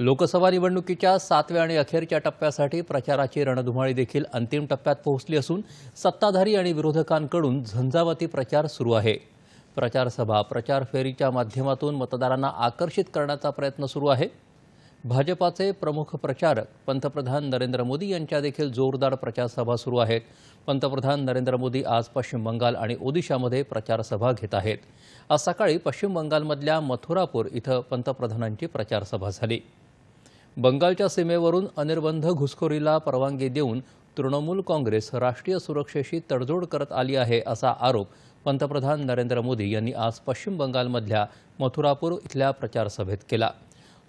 लोकसभा निवडणुकीच्या सातव्या आणि अखेरच्या टप्प्यासाठी प्रचाराची रणधुमाळी देखील अंतिम टप्प्यात पोहोचली असून सत्ताधारी आणि विरोधकांकडून झंझावती प्रचार सुरू आहे. प्रचारसभा प्रचार फेरीच्या माध्यमातून मतदारांना आकर्षित करण्याचा प्रयत्न सुरू आहे. भाजपाचे प्रमुख प्रचारक पंतप्रधान नरेंद्र मोदी यांच्या देखील जोरदार प्रचारसभा सुरू आहेत. पंतप्रधान नरेंद्र मोदी आज पश्चिम बंगाल आणि ओदिशामध्ये प्रचारसभा घेत आहेत. आज सकाळी पश्चिम बंगालमधल्या मथुरापूर इथं पंतप्रधानांची प्रचारसभा झाली. बंगालच्या सीमेवरून अनिर्बंध घुसखोरीला परवानगी देऊन तृणमूल काँग्रेस राष्ट्रीय सुरक्षेशी तडजोड करत आली आहे असा आरोप पंतप्रधान नरेंद्र मोदी यांनी आज पश्चिम बंगालमधल्या मथुरापूर इथल्या प्रचारसभेत केला.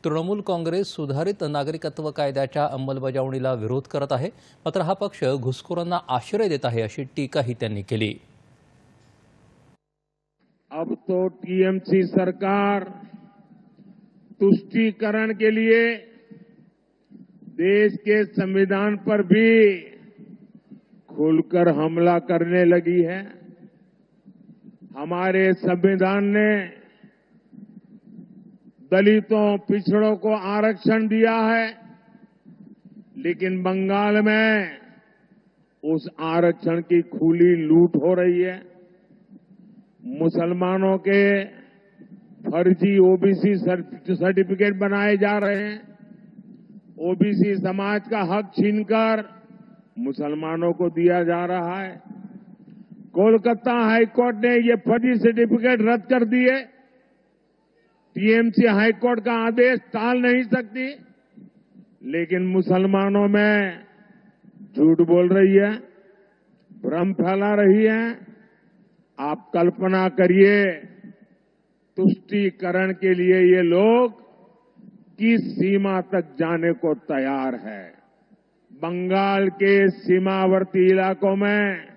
तृणमूल काँग्रेस सुधारित नागरिकत्व कायद्याच्या अंमलबजावणीला विरोध करत आहे मात्र हा पक्ष घुसखोरांना आश्रय देत आहे अशी टीकाही त्यांनी केली. अब तो टीएमसी सरकार तुष्टीकरण के लिए देश के संविधान पर भी खुलकर हमला करने लगी है। हमारे संविधान ने दलितों, पिछड़ों को आरक्षण दिया है, लेकिन बंगाल में उस आरक्षण की खुली लूट हो रही है। मुसलमानों के फर्जी ओबीसी सर्टिफिकेट बनाए जा रहे हैं। ओबीसी समाज का हक छीनकर मुसलमानों को दिया जा रहा है। कोलकाता हाईकोर्ट ने ये फर्जी सर्टिफिकेट रद्द कर दिए। टीएमसी हाईकोर्ट का आदेश टाल नहीं सकती। लेकिन मुसलमानों में झूठ बोल रही है, भ्रम फैला रही है। आप कल्पना करिए, तुष्टीकरण के लिए ये लोग किस सीमा तक जाने को तैयार है। बंगाल के सीमावर्ती इलाकों में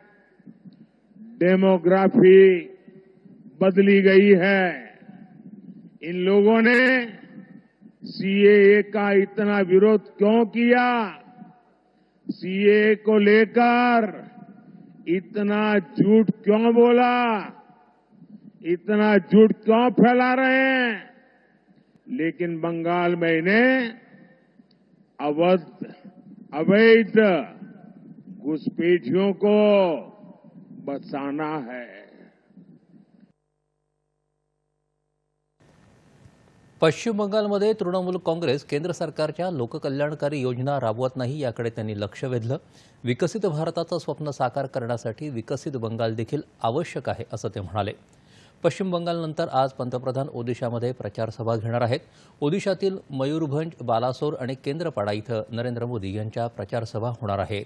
डेमोग्राफी बदली गई है। इन लोगों ने सीएए का इतना विरोध क्यों किया? सीएए को लेकर इतना झूठ क्यों बोला? इतना झूठ क्यों फैला रहे हैं? लेकिन बंगाल में इन्हें अवध अवैध घुसपैठियों को बचाना है। पश्चिम बंगालमध्ये तृणमूल काँग्रेस केंद्र सरकारच्या लोककल्याणकारी योजना राबवत नाही याकडे त्यांनी लक्ष वेधलं. विकसित भारताचं स्वप्न साकार करण्यासाठी विकसित बंगाल देखील आवश्यक आहे असं ते म्हणाले. पश्चिम बंगालनंतर आज पंतप्रधान ओदिशामध्ये प्रचारसभा घेणार आहेत. ओदिशातील मयूरभंज बालासोर आणि केंद्रपाडा इथं नरेंद्र मोदी यांच्या प्रचारसभा होणार आहेत.